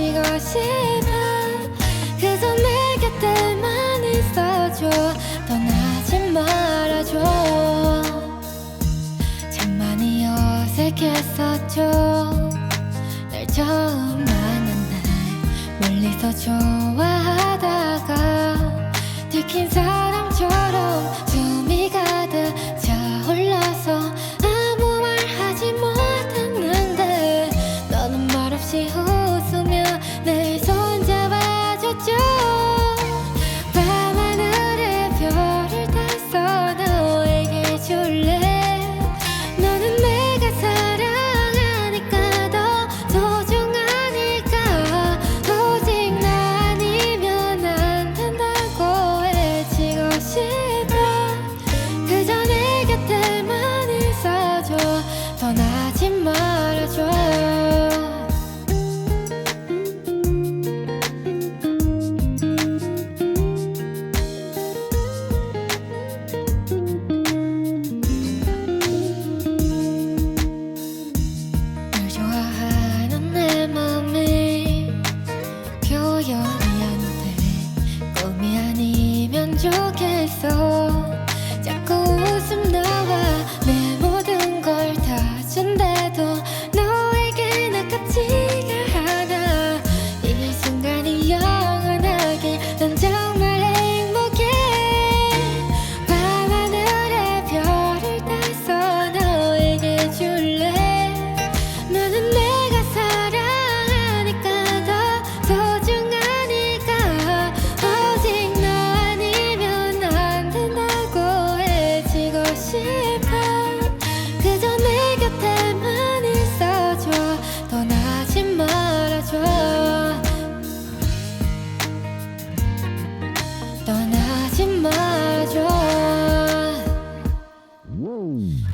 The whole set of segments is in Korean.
지고 싶어 그저 내 곁에만 있어줘. 떠나지 말아줘. 참 많이 어색했었죠. 날 처음 만난 날 멀리서 좋아하다가 들킨 사람처럼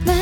많